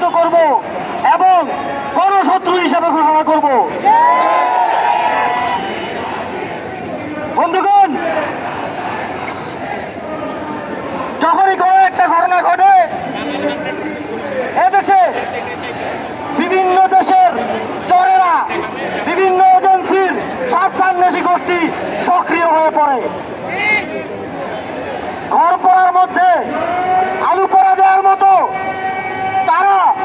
প্রতিষ্ঠিত করব এবং গণশত্রু হিসেবে ঘোষণা করব। বন্ধুগণ, যখনই কোনো একটা ঘটনা ঘটে, এদেশে বিভিন্ন দেশের চরেরা, বিভিন্ন এজেন্সির স্বার্থান্বেষী গোষ্ঠী সক্রিয় হয়ে পড়ে। ঘর পড়ার মধ্যে, আলু পড়া দেওয়ার মতো বারো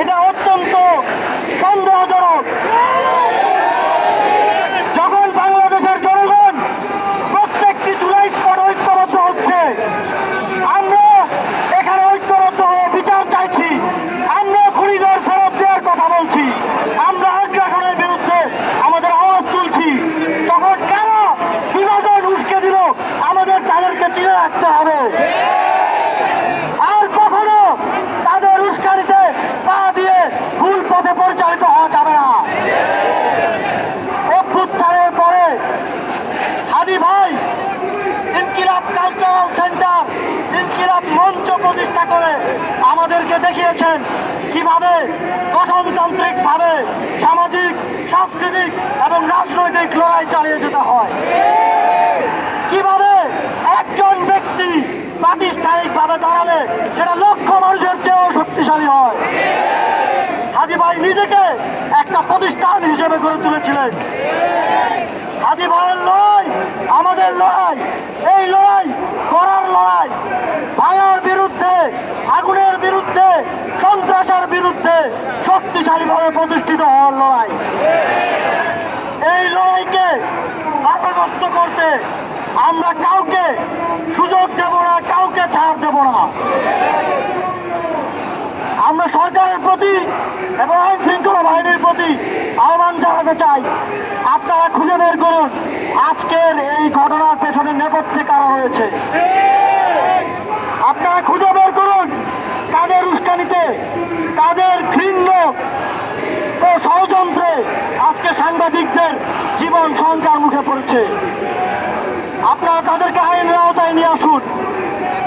এটা করে আমাদেরকে দেখিয়েছেন কীভাবে গঠনতান্ত্রিক ভাবে সামাজিক, সাংস্কৃতিক এবং রাজনৈতিক লড়াই চালিয়ে যেতে হয়। কীভাবে একজন ব্যক্তি প্রাতিষ্ঠানিক ভাবে দাঁড়ালে সেটা লক্ষ মানুষের চেয়েও শক্তিশালী হয়। হাদি ভাই নিজেকে একটা প্রতিষ্ঠান হিসেবে গড়ে তুলেছিলেন। হাদি ভাইয়ের লড়াই আমাদের লড়াই করার লড়াই ভাঙার বিরুদ্ধে আগুনের বিরুদ্ধে সন্ত্রাসের বিরুদ্ধে শক্তিশালীভাবে প্রতিষ্ঠিত হওয়ার লড়াই। এই লড়াইকে বাধাগ্রস্ত করতে আমরা কাউকে সুযোগ দেব না, কাউকে ছাড় দেব না। আমরা সরকারের প্রতি এবং আইন শৃঙ্খলা বাহিনীর প্রতি আহ্বান জানাতে চাই, আপনারা খুঁজে বের করুন আজকের এই ঘটনার পেছনে নেপথ্যে কারা রয়েছে। সাংবাদিকদের জীবন সঞ্চার মুখে পড়েছে। আপনারা তাদেরকে আইনের আওতায় নিয়ে আসুন।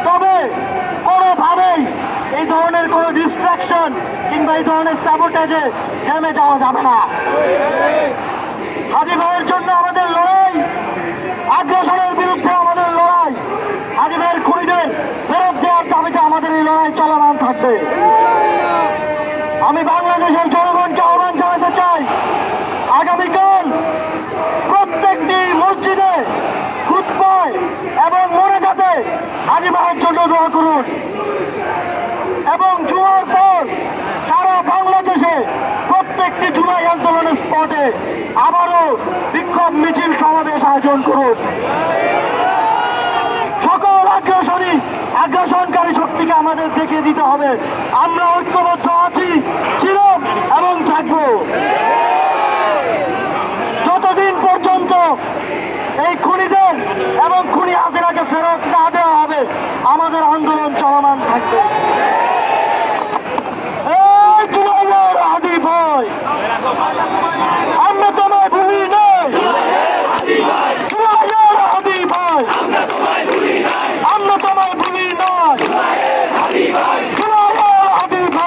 তবে কোনোভাবেই এই ধরনের কোনো ডিস্ট্রাকশন কিংবা এই ধরনের স্যাবোটেজে থেমে যাওয়া যাবে না। হাজি ভাইয়ের জন্য আমাদের লড়াই, আগ্রাসনের বিরুদ্ধে আমাদের লড়াই, হাজি ভাইয়ের খুনিদের ফেরত দেওয়ার দাবিতে আমাদের এই লড়াই চলমান থাকবে। আমি বাংলাদেশের জনগণকে আহ্বান জানাতে চাই আগামীকাল প্রত্যেকটি মসজিদে খুতবায় এবং মনে যাতে ভাইয়ের জন্য দোয়া করুন। এবং জুয়ার পর সারা বাংলাদেশে প্রত্যেকটি জুলাই আন্দোলনের স্পটে আবারও বিক্ষোভ মিছিল সমাবেশ আয়োজন করুন। সকল আগ্রাসনী, আগ্রাসনকারী শক্তিকে আমাদের দেখিয়ে দিতে হবে। আমরা ঐক্যবদ্ধ আছি ছিলাম এবং থাকব। যতদিন পর্যন্ত এই খুনিদের এবং খুনি হাজিরাকে ফেরত না আমাদের আন্দোলন চলমান থাকবে।